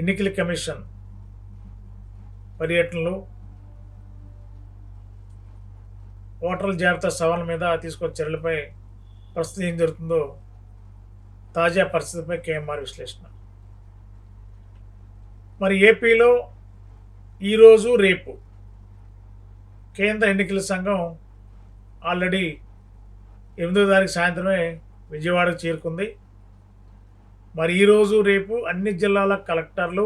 ఎన్నికల కమిషన్ పర్యటనలు ఓటర్ల జాబితా సవాళ్ళ మీద తీసుకున్న చర్యలపై ప్రస్తుతం ఏం జరుగుతుందో తాజా పరిస్థితిపై కేఎంఆర్ విశ్లేషణ. మరి ఏపీలో ఈరోజు రేపు కేంద్ర ఎన్నికల సంఘం ఆల్రెడీ ఎనిమిదో తారీఖు సాయంత్రమే విజయవాడకు చేరుకుంది. మరి ఈరోజు రేపు అన్ని జిల్లాల కలెక్టర్లు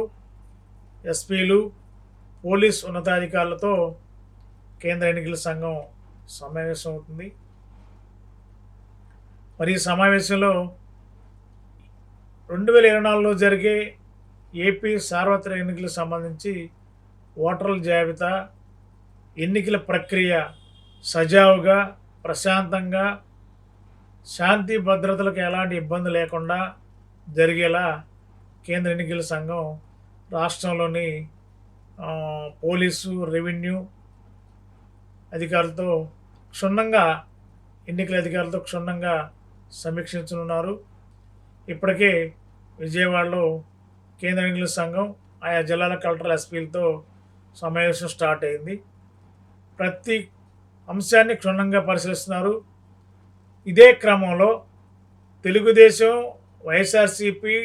ఎస్పీలు పోలీస్ ఉన్నతాధికారులతో కేంద్ర ఎన్నికల సంఘం సమావేశం అవుతుంది. మరి ఈ సమావేశంలో రెండు వేల ఇరవై నాలుగులో జరిగే ఏపీ సార్వత్రిక ఎన్నికలకు సంబంధించి ఓటర్ల జాబితా ఎన్నికల ప్రక్రియ సజావుగా ప్రశాంతంగా శాంతి భద్రతలకు ఎలాంటి ఇబ్బంది లేకుండా జరిగేలా కేంద్ర ఎన్నికల సంఘం రాష్ట్రంలోని పోలీసు రెవెన్యూ అధికారులతో క్షుణ్ణంగా ఎన్నికల అధికారులతో క్షుణ్ణంగా సమీక్షించనున్నారు. ఇప్పటికే విజయవాడలో కేంద్ర ఎన్నికల సంఘం ఆయా జిల్లాల కలెక్టర్ ఎస్పీలతో సమావేశం స్టార్ట్ అయింది. ప్రతి అంశాన్ని క్షుణ్ణంగా పరిశీలిస్తున్నారు. ఇదే క్రమంలో తెలుగుదేశం వైఎస్ఆర్సీపీ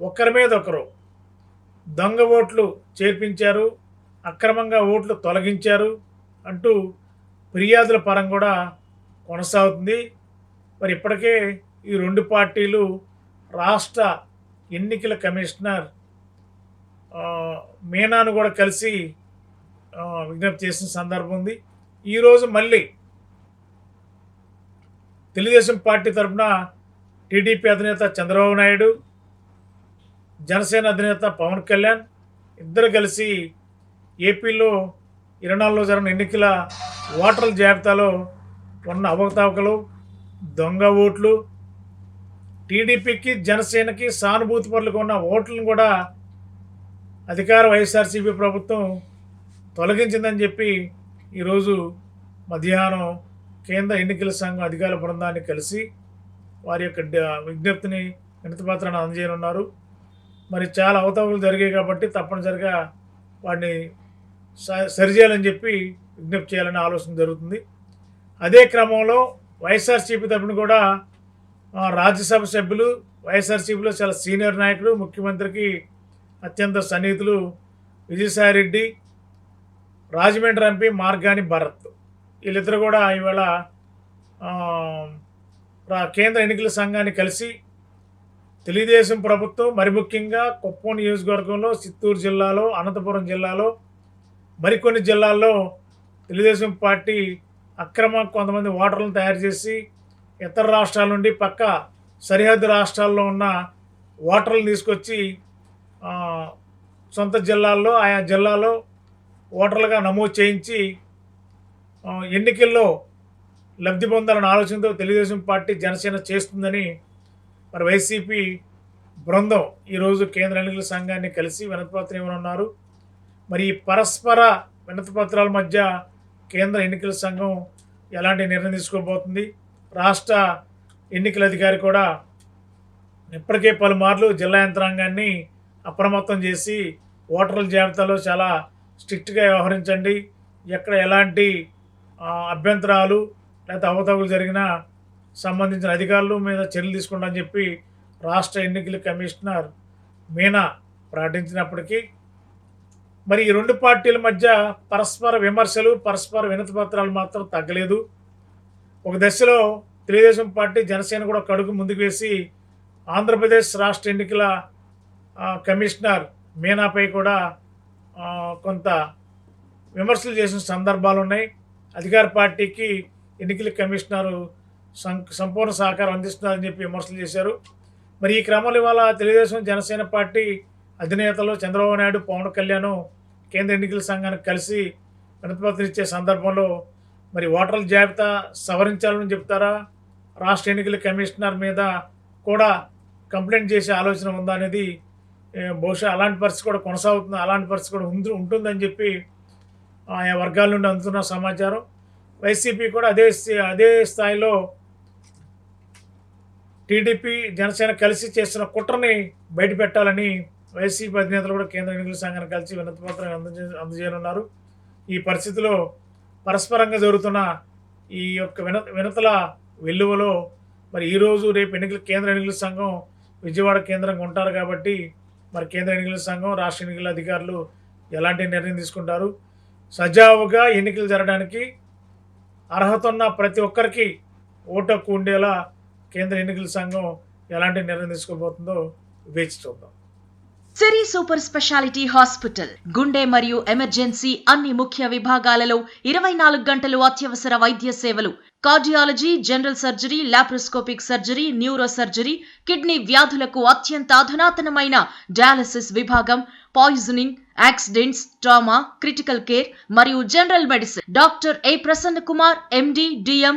ఒకరి మీద ఒకరు. దొంగ ఓట్లు చేర్పించారు అక్రమంగా ఓట్లు తొలగించారు అంటూ ఫిర్యాదుల పరం కూడా కొనసాగుతుంది. మరి ఇప్పటికే ఈ రెండు పార్టీలు రాష్ట్ర ఎన్నికల కమిషనర్ మీనాను కూడా కలిసి విజ్ఞప్తి చేసిన సందర్భం ఉంది. ఈరోజు మళ్ళీ తెలుగుదేశం పార్టీ తరఫున టీడీపీ అధినేత చంద్రబాబు నాయుడు జనసేన అధినేత పవన్ కళ్యాణ్ ఇద్దరు కలిసి ఏపీలో ఇరవై నాలుగులో జరిగిన ఎన్నికల ఓటర్ల జాబితాలో ఉన్న అవకతవకలు దొంగ ఓట్లు టీడీపీకి జనసేనకి సానుభూతి పరులకు ఉన్న ఓట్లను కూడా అధికార వైఎస్ఆర్సీపీ ప్రభుత్వం తొలగించిందని చెప్పి ఈరోజు మధ్యాహ్నం కేంద్ర ఎన్నికల సంఘం అధికార బృందాన్ని కలిసి వారి యొక్క విజ్ఞప్తిని విజ్ఞప్తిని వినతిపత్రాన్ని అందజేయనున్నారు. మరి చాలా అవతవకలు జరిగాయి కాబట్టి తప్పనిసరిగా వాటిని స- సరిచేయాలని చెప్పి విజ్ఞప్తి చేయాలనే ఆలోచన జరుగుతుంది. అదే క్రమంలో వైఎస్ఆర్సీపీ తరఫున కూడా రాజ్యసభ సభ్యులు వైఎస్ఆర్సీపీలో చాలా సీనియర్ నాయకుడు ముఖ్యమంత్రికి అత్యంత సన్నిహితులు విజయసాయిరెడ్డి రాజమండ్రి ఎంపీ మార్గాని భరత్. వీళ్ళిద్దరు కూడా ఈవేళ కేంద్ర ఎన్నికల సంఘాన్ని కలిసి తెలుగుదేశం ప్రభుత్వం మరి ముఖ్యంగా కుప్పం నియోజకవర్గంలో చిత్తూరు జిల్లాలో అనంతపురం జిల్లాలో మరికొన్ని జిల్లాల్లో తెలుగుదేశం పార్టీ అక్రమ కొంతమంది ఓటర్లను తయారు చేసి ఇతర రాష్ట్రాల నుండి పక్క సరిహద్దు రాష్ట్రాల్లో ఉన్న ఓటర్లను తీసుకొచ్చి సొంత జిల్లాల్లో ఆయా జిల్లాలో ఓటర్లుగా నమోదు చేయించి ఎన్నికల్లో లబ్ధి పొందాలన్న ఆలోచనతో తెలుగుదేశం పార్టీ జనసేన చేస్తుందని మరి వైసీపీ బృందం ఈరోజు కేంద్ర ఎన్నికల సంఘాన్ని కలిసి వినతిపత్రం ఇవ్వనున్నారు. మరి ఈ పరస్పర వినతిపత్రాల మధ్య కేంద్ర ఎన్నికల సంఘం ఎలాంటి నిర్ణయం తీసుకోబోతుంది? రాష్ట్ర ఎన్నికల అధికారి కూడా ఇప్పటికే పలుమార్లు జిల్లా యంత్రాంగాన్ని అప్రమత్తం చేసి ఓటర్ల జాబితాలో చాలా స్ట్రిక్ట్గా వ్యవహరించండి. ఎక్కడ ఎలాంటి అభ్యంతరాలు లేకపోతే అవతవులు జరిగినా సంబంధించిన అధికారులు మీద చర్యలు తీసుకుంటామని చెప్పి రాష్ట్ర ఎన్నికల కమిషనర్ మీనా ప్రకటించినప్పటికీ మరి ఈ రెండు పార్టీల మధ్య పరస్పర విమర్శలు పరస్పర వినతి పత్రాలు మాత్రం తగ్గలేదు. ఒక దశలో తెలుగుదేశం పార్టీ జనసేన కూడా కడుగు ముందుకు వేసి ఆంధ్రప్రదేశ్ రాష్ట్ర ఎన్నికల కమిషనర్ మీనాపై కూడా కొంత విమర్శలు చేసిన సందర్భాలు ఉన్నాయి అధికార పార్టీకి ఎన్నికల కమిషనరు సం- సంపూర్ణ సహకారం అందిస్తున్నారని చెప్పి విమర్శలు చేశారు. మరి ఈ క్రమంలో ఇవాళ తెలుగుదేశం జనసేన పార్టీ అధినేతలు చంద్రబాబు నాయుడు పవన్ కళ్యాణ్ కేంద్ర ఎన్నికల సంఘానికి కలిసి వినతిపత్రం ఇచ్చే సందర్భంలో మరి ఓటర్ల జాబితా సవరించాలని చెప్తారా? రాష్ట్ర ఎన్నికల కమిషనర్ మీద కూడా కంప్లైంట్ చేసే ఆలోచన ఉందా అనేది బహుశా అలాంటి పరిస్థితి కూడా కొనసాగుతుంది అలాంటి పరిస్థితి కూడా ఉంటుందని చెప్పి ఆయా వర్గాల నుండి అందుతున్న సమాచారం. వైసీపీ కూడా అదే అదే స్థాయిలో టీడీపీ జనసేన కలిసి చేస్తున్న కుట్రని బయటపెట్టాలని వైసీపీ అధినేతలు కూడా కేంద్ర ఎన్నికల సంఘాన్ని కలిసి వినతి పత్రం అందజే అందజేయనున్నారు. ఈ పరిస్థితిలో పరస్పరంగా జరుగుతున్న ఈ యొక్క విన వినతుల వెల్లువలో మరి ఈరోజు రేపు ఎన్నికల కేంద్ర ఎన్నికల సంఘం విజయవాడ కేంద్రంగా ఉంటారు కాబట్టి మరి కేంద్ర ఎన్నికల సంఘం రాష్ట్ర ఎన్నికల అధికారులు ఎలాంటి నిర్ణయం తీసుకుంటారు? సజావుగా ఎన్నికలు జరగడానికి అర్హత ఉన్న ప్రతి ఒక్కరికి ఓటు హక్కు ఉండేలా కేంద్ర ఎన్నికల సంఘం ఎలాంటి నిర్ణయం తీసుకోబోతుందో వేచి చూద్దాం. సిరి సూపర్ స్పెషాలిటీ హాస్పిటల్ గుండె మరియు ఎమర్జెన్సీ అన్ని ముఖ్య విభాగాలలో ఇరవై నాలుగు గంటలు అత్యవసర వైద్య సేవలు cardiology general surgery laparoscopic surgery neuro surgery kidney వ్యాధులకు అత్యంత అధునాతనమైన డయాలసిస్ విభాగం poisoning accidents trauma critical care మరియు general medicine. Doctor A Prasanna Kumar MD DM